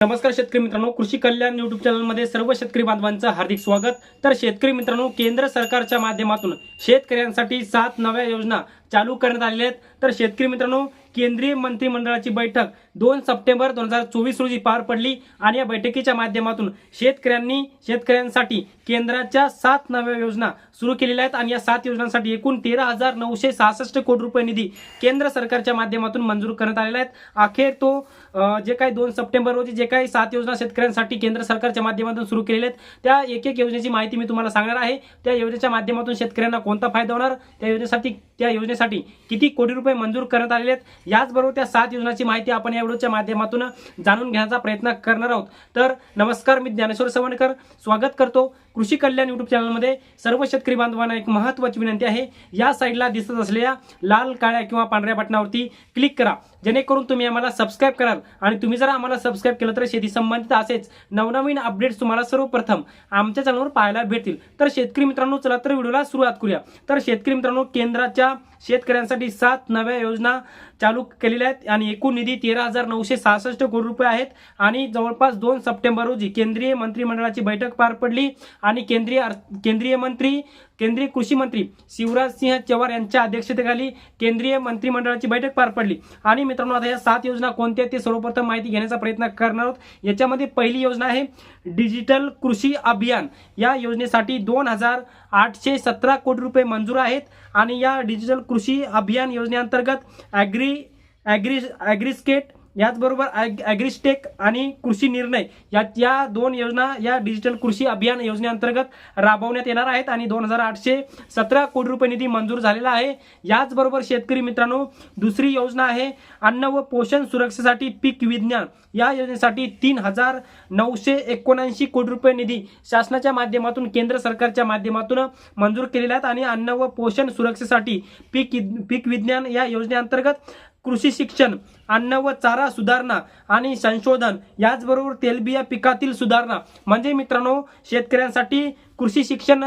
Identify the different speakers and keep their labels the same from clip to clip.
Speaker 1: नमस्कार शेतकरी मित्रांनो कृषी कल्याण युट्यूब चॅनलमध्ये सर्व शेतकरी बांधवांचं हार्दिक स्वागत. तर शेतकरी मित्रांनो केंद्र सरकारच्या माध्यमातून शेतकऱ्यांसाठी सात नव्या योजना चालू करण्यात आलेले आहेत. तर शेतकरी मित्रांनो केंद्रीय मंत्रिमंडळाची बैठक दोन सप्टेंबर दोन हजार चोवीस रोजी पार पडली आणि या बैठकीच्या माध्यमातून शेतकऱ्यांनी शेतकऱ्यांसाठी केंद्राच्या सात नव्या योजना सुरू केलेल्या आहेत आणि या सात योजनांसाठी एकूण तेरा हजार नऊशे सहासष्ट कोटी रुपये निधी केंद्र सरकारच्या माध्यमातून मंजूर करण्यात आलेला आहेत अखेर तो जे काही दोन सप्टेंबर रोजी जे काही सात योजना शेतकऱ्यांसाठी केंद्र सरकारच्या माध्यमातून सुरू केलेल्या आहेत त्या एक एक योजनेची माहिती मी तुम्हाला सांगणार आहे. त्या योजनेच्या माध्यमातून शेतकऱ्यांना कोणता फायदा होणार? त्या योजनेसाठी त्या योजनेसाठी किती कोटी रुपये मंजूर करण्यात आलेले आहेत याचबरोबर त्या सात योजनांची माहिती आपण या व्हिडिओच्या माध्यमातून जाणून घेण्याचा प्रयत्न करणार आहोत. तर नमस्कार मी ज्ञानेश्वर सवणकर. स्वागत करतो कृषी कल्याण युट्यूब चॅनलमध्ये. सर्व शेतकरी बांधवांना एक महत्त्वाची विनंती आहे. या साईडला दिसत असलेल्या लाल काळ्या किंवा पांढऱ्या बटनावरती क्लिक करा. जेणेकरून तुम्ही आम्हाला सबस्क्राईब कराल. आणि तुम्ही जर आम्हाला सबस्क्राईब केलं तर शेती संबंधित असेच नवनवीन अपडेट्स तुम्हाला सर्वप्रथम आमच्या चॅनलवर पाहायला भेटतील. तर शेतकरी मित्रांनो चला तर व्हिडिओला सुरुवात करूया. तर शेतकरी मित्रांनो केंद्राच्या शेतकऱ्यांसाठी सात नव्या योजना चालू केलेल्या आहेत आणि एकूण निधी तेरा हजार नऊशे सहासष्ट कोटी रुपये आहेत. आणि जवळपास दोन सप्टेंबर रोजी केंद्रीय मंत्रिमंडळाची बैठक पार पडली आणि केंद्रीय केंद्रीय मंत्री केंद्रीय कृषी मंत्री शिवराज सिंह चव्हाण यांच्या अध्यक्षतेखाली केंद्रीय मंत्रिमंडळाची बैठक पार पडली. आणि मित्रांनो आता या सात योजना कोणत्या आहेत ते सर्वप्रथम माहिती घेण्याचा प्रयत्न करणार आहोत. याच्यामध्ये पहिली योजना आहे डिजिटल कृषी अभियान. या योजनेसाठी दोन हजार आठशे सतरा कोटी रुपये मंजूर आहेत. आणि या डिजिटल कृषी अभियान योजनेअंतर्गत ॲग्री ॲग्री ॲग्रिस्केट याचबरोबर ॲग ॲग्रिस्टेक आणि कृषी निर्णय या या दोन योजना या डिजिटल कृषी अभियान योजनेअंतर्गत राबवण्यात येणार आहेत आणि दोन हजार आठशे सतरा कोटी रुपये निधी मंजूर झालेला आहे. याचबरोबर शेतकरी मित्रांनो दुसरी योजना आहे अन्न व पोषण सुरक्षेसाठी पीक विज्ञान. या योजनेसाठी तीन हजार नऊशे एकोणऐंशी कोटी रुपये निधी शासनाच्या माध्यमातून केंद्र सरकारच्या माध्यमातून मंजूर केलेल्या आहेत आणि अन्न व पोषण सुरक्षेसाठी पीक पीक विज्ञान या योजनेअंतर्गत कृषी शिक्षण अन्न व चारा सुधारणा आणि संशोधन याचबरोबर तेलबिया पिकातील सुधारणा. म्हणजे मित्रांनो शेतकऱ्यांसाठी कृषी शिक्षण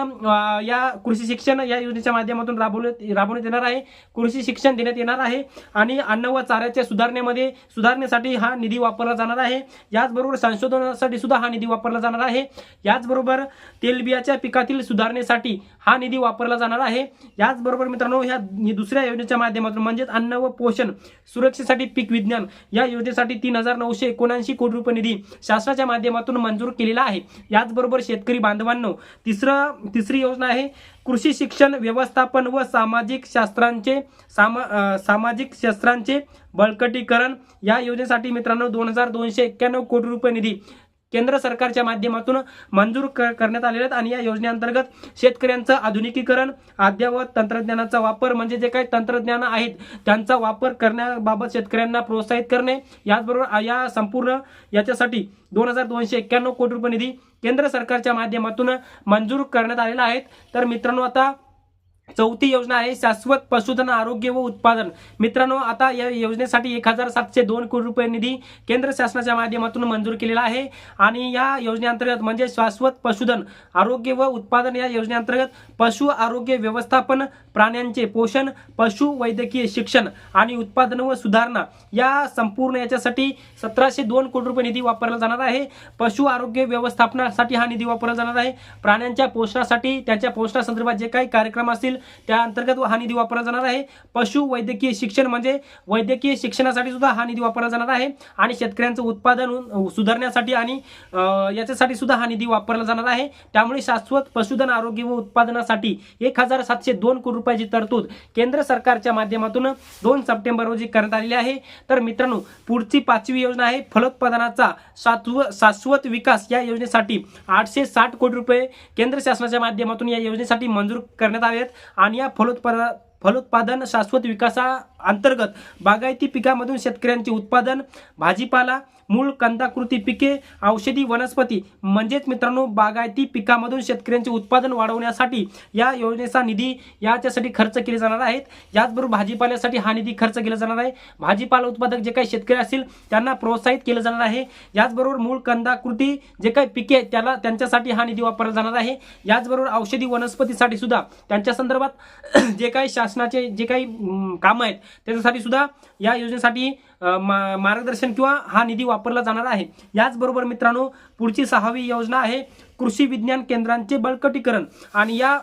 Speaker 1: या कृषी शिक्षण या योजनेच्या माध्यमातून राबवण्यात राबवण्यात येणार आहे. कृषी शिक्षण देण्यात येणार आहे आणि अन्न व चाऱ्याच्या सुधारणेमध्ये सुधारण्यासाठी हा निधी वापरला जाणार आहे. याचबरोबर संशोधनासाठी सुद्धा हा निधी वापरला जाणार आहे. याचबरोबर तेलबियाच्या पिकातील सुधारणेसाठी हा निधी वापरला जाणार आहे. याचबरोबर मित्रांनो ह्या दुसऱ्या योजनेच्या माध्यमातून म्हणजेच अन्न व पोषण सुरक्षेसाठी पीक विज्ञान या योजनेसाठी तीन हजार नऊशे एकोणऐंशी कोटी रुपये निधी शासनाच्या माध्यमातून मंजूर केलेला आहे. याचबरोबर शेतकरी बांधवांनो तिसरं तिसरी योजना आहे कृषी शिक्षण व्यवस्थापन व सामाजिक शास्त्रांचे सामा सामाजिक शास्त्रांचे बळकटीकरण. या योजनेसाठी मित्रांनो दोन हजार दोनशे एक्क्याण्णव कोटी रुपये निधी केंद्र सरकारच्या माध्यमातून मंजूर क- करण्यात आलेले आहेत. आणि या योजनेअंतर्गत शेतकऱ्यांचं आधुनिकीकरण अद्ययावत तंत्रज्ञानाचा वापर म्हणजे जे काही तंत्रज्ञान आहेत त्यांचा वापर करण्याबाबत शेतकऱ्यांना प्रोत्साहित करणे याचबरोबर या संपूर्ण याच्यासाठी दोन हजार दोनशे एक्क्याण्णव कोटी रुपये निधी केंद्र सरकारच्या माध्यमातून मंजूर करण्यात आलेला आहे. तर मित्रांनो आता चौथी योजना आहे शाश्वत पशुधन आरोग्य व उत्पादन. मित्रांनो आता या योजनेसाठी एक हजार सातशे दोन कोटी रुपये निधी केंद्र शासनाच्या माध्यमातून मंजूर केलेला आहे. आणि या योजनेअंतर्गत म्हणजे शाश्वत पशुधन आरोग्य व उत्पादन या योजनेअंतर्गत पशु आरोग्य व्यवस्थापन प्राण्यांचे पोषण पशु वैद्यकीय शिक्षण आणि उत्पादन व सुधारणा या संपूर्ण याच्यासाठी सतराशे दोन कोटी रुपये निधी वापरला जाणार आहे. पशु आरोग्य व्यवस्थापनासाठी हा निधी वापरला जाणार आहे. प्राण्यांच्या पोषणासाठी त्यांच्या पोषणासंदर्भात जे काही कार्यक्रम असतील त्या अंतर्गत हा निधी वापरला जाणार आहे. पशु वैद्यकीय शिक्षण म्हणजे वैद्यकीय शिक्षणासाठी सुद्धा हा निधी वापरला जाणार आहे आणि शेतकऱ्यांचं उत्पादन सुधारण्यासाठी आणि याच्यासाठी सुद्धा हा निधी वापरला जाणार आहे. त्यामुळे शाश्वत पशुधन आरोग्य व उत्पादनासाठी एक हजार सातशे दोन कोटी रुपयाची तरतूद केंद्र सरकारच्या माध्यमातून दोन सप्टेंबर रोजी करण्यात आलेली आहे. तर मित्रांनो पुढची पाचवी योजना आहे. फलोत्पादनाचा सात्व शाश्वत विकास या योजनेसाठी आठशे साठ कोटी रुपये केंद्र शासनाच्या माध्यमातून या योजनेसाठी मंजूर करण्यात आले आहेत आणि या फलोत्पादन फलोत्पादन शाश्वत विकासा अंतर्गत बागायती पिकामधून शेतकऱ्यांचे उत्पादन भाजीपाला मूळ कंदाकृती पिके औषधी वनस्पती म्हणजेच मित्रांनो बागायती पिकामधून शेतकऱ्यांचे उत्पादन वाढवण्यासाठी या योजनेचा निधी याच्यासाठी खर्च केले जाणार आहेत. याचबरोबर भाजीपाल्यासाठी हा निधी खर्च केला जाणार आहे. भाजीपाला उत्पादक जे काही शेतकरी असतील त्यांना प्रोत्साहित केलं जाणार आहे. याचबरोबर मूळ कंदाकृती जे काही पिके आहेत त्याला त्यांच्यासाठी हा निधी वापरला जाणार आहे. याचबरोबर औषधी वनस्पतीसाठी सुद्धा त्यांच्या संदर्भात जे काही शासनाचे जे काही कामं आहेत त्याच्यासाठी सुद्धा या योजनेसाठी मा- मार्गदर्शन किंवा हा निधी वापरला जाणार आहे. याचबरोबर मित्रांनो पुढची सहावी योजना आहे कृषी विज्ञान केंद्रांचे बळकटीकरण. आणि या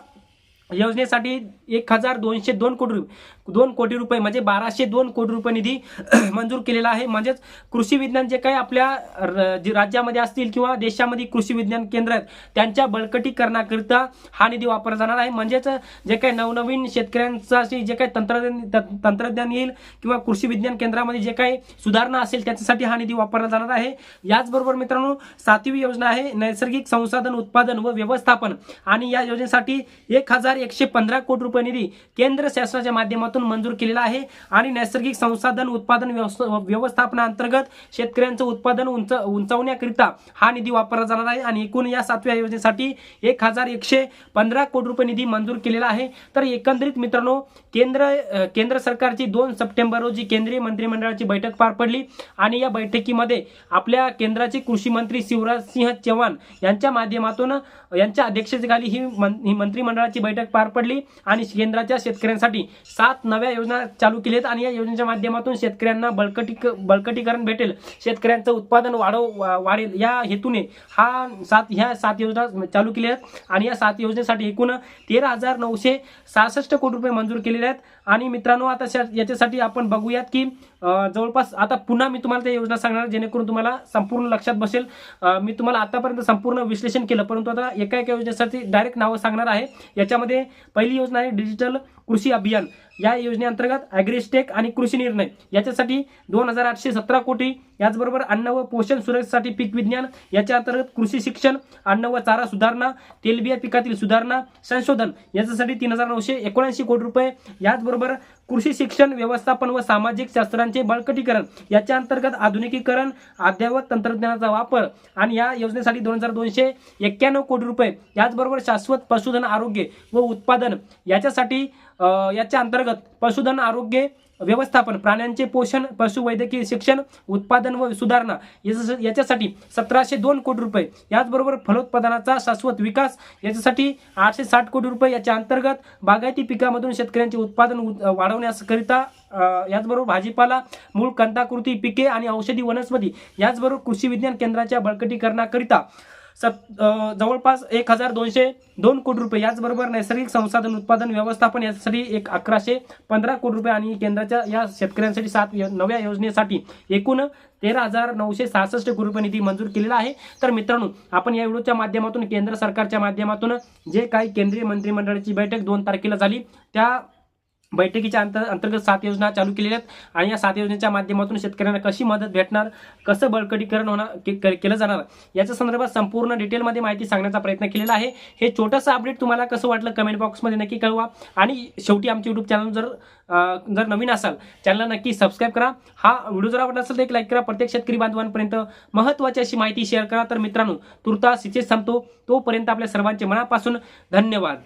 Speaker 1: योजनेसाठी एक हजार दोनशे दोन कोटी रुपये दोन कोटी रुपये म्हणजे बाराशे दोन कोटी रुपये निधी मंजूर केलेला आहे. म्हणजेच कृषी विज्ञान जे काही आपल्या र- जे राज्यामध्ये असतील किंवा देशामध्ये कृषी विज्ञान केंद्र आहेत त्यांच्या बळकटीकरणाकरिता हा निधी वापरला जाणार आहे. म्हणजेच जे काही नवनवीन शेतकऱ्यांसाठी जे काही तंत्रज्ञान त- तंत्रज्ञान येईल किंवा कृषी विज्ञान केंद्रामध्ये जे काही सुधारणा असेल त्याच्यासाठी हा निधी वापरला जाणार आहे. याचबरोबर मित्रांनो सातवी योजना आहे नैसर्गिक संसाधन उत्पादन व व्यवस्थापन. आणि या योजनेसाठी एक हजार एकशे पंधरा कोटी रुपये निधी केंद्र शासनाच्या माध्यमातून मंजूर केलेला आहे आणि नैसर्गिक संसाधन उत्पादन व्यवस्थ- व्यवस्थापनाअंतर्गत शेतकऱ्यांचं उत्पादन उंच उंचावण्याकरिता हा निधी वापरला जाणार आहे. आणि एकूण या सातव्या योजनेसाठी एक हजार एकशे पंधरा कोटी रुपये निधी मंजूर केलेला आहे. तर एकंदरीत मित्रांनो केंद्र केंद्र सरकारची दोन सप्टेंबर रोजी केंद्रीय मंत्रिमंडळाची बैठक पार पडली. आणि या बैठकीमध्ये आपल्या केंद्राचे कृषी मंत्री शिवराज सिंह चव्हाण यांच्या माध्यमातून यांच्या अध्यक्षतेखाली ही मंत्रिमंडळाची बैठक पार पडली. आणि केंद्राच्या शेतकऱ्यांसाठी सात नव्या योजना चालू केल्या आहेत आणि या योजनेच्या माध्यमातून शेतकऱ्यांना बळकटी बळकटीकरण भेटेल. शेतकऱ्यांचं उत्पादन वाढव वाढेल. या हेतूने हा सात ह्या सात योजना चालू केल्या आहेत आणि या सात योजनेसाठी एकूण तेरा हजार नऊशे सहासष्ट कोटी रुपये मंजूर केलेले आहेत. आणि मित्रांनो आता याच्यासाठी आपण बघूयात की जवळपास आता पुन्हा मी तुम्हाला त्या योजना सांगणार जेणेकरून तुम्हाला संपूर्ण लक्षात बसेल. मी तुम्हाला आतापर्यंत संपूर्ण विश्लेषण केलं परंतु आता एका एका योजनेसाठी डायरेक्ट नावं सांगणार आहे. याच्यामध्ये पहिली योजना आहे डिजिटल कृषी अभियान. या योजनेअंतर्गत ॲग्रिस्टेक आणि कृषी निर्णय याच्यासाठी दोन हजार आठशे सतरा कोटी याचबरोबर अन्न व पोषण सुरक्षेसाठी पीक विज्ञान याच्या अंतर्गत कृषी शिक्षण अन्न व चारा सुधारणा तेलबिया पिकातील सुधारणा संशोधन याच्यासाठी तीन हजार नऊशे एकोणऐंशी कोटी रुपये याचबरोबर कृषी शिक्षण व्यवस्थापन व सामाजिक शास्त्रांचे बळकटीकरण याच्या अंतर्गत आधुनिकीकरण अद्ययावत तंत्रज्ञानाचा वापर आणि या योजनेसाठी दोन हजार दोनशे एक्क्याण्णव कोटी रुपये याचबरोबर शाश्वत पशुधन आरोग्य व उत्पादन याच्यासाठी याच्या अंतर्गत पशुधन आरोग्य व्यवस्थापन प्राण्यांचे पोषण पशुवैद्यकीय शिक्षण उत्पादन व सुधारणा याच्या- याच्यासाठी सतराशे दोन कोटी रुपये. याचबरोबर फलोत्पादनाचा शाश्वत विकास याच्यासाठी आठशे साठ कोटी रुपये याच्या अंतर्गत बागायती पिकामधून शेतकऱ्यांचे उत्पादन वाढवण्याकरिता याचबरोबर भाजीपाला मूळ कंदाकृती पिके आणि औषधी वनस्पती याचबरोबर कृषी विज्ञान केंद्राच्या बळकटीकरणाकरिता सत जवळपास एक हजार दोनशे दोन कोटी रुपये. याचबरोबर नैसर्गिक संसाधन उत्पादन व्यवस्थापन यासाठी एक अकराशे पंधरा कोटी रुपये आणि केंद्राच्या या शेतकऱ्यांसाठी सात नव्या योजनेसाठी एकूण तेरा हजार नऊशे सहासष्ट कोटी रुपये निधी मंजूर केलेला आहे. तर मित्रांनो आपण या व्हिडिओच्या माध्यमातून केंद्र सरकारच्या माध्यमातून जे काही केंद्रीय मंत्रिमंडळाची बैठक दोन तारखेला झाली त्या बैठकीच्या अंतर अंतर्गत सात योजना चालू केलेल्या आहेत आणि या सात योजनेच्या माध्यमातून शेतकऱ्यांना कशी मदत भेटणार कसं बळकटीकरण होणार के- केलं जाणार याच्या संदर्भात संपूर्ण डिटेलमध्ये माहिती सांगण्याचा प्रयत्न केलेला आहे. हे छोटंसं अपडेट तुम्हाला कसं वाटलं कमेंट बॉक्समध्ये नक्की कळवा. आणि शेवटी आमचे युट्यूब चॅनल जर जर नवीन असाल चॅनलला नक्की सबस्क्राईब करा. हा व्हिडिओ जर आवडला असेल तर एक लाईक करा. प्रत्येक शेतकरी बांधवांपर्यंत महत्त्वाची अशी माहिती शेअर करा. तर मित्रांनो तुर्तास इथेच थांबतो. तोपर्यंत आपल्या सर्वांचे मनापासून धन्यवाद.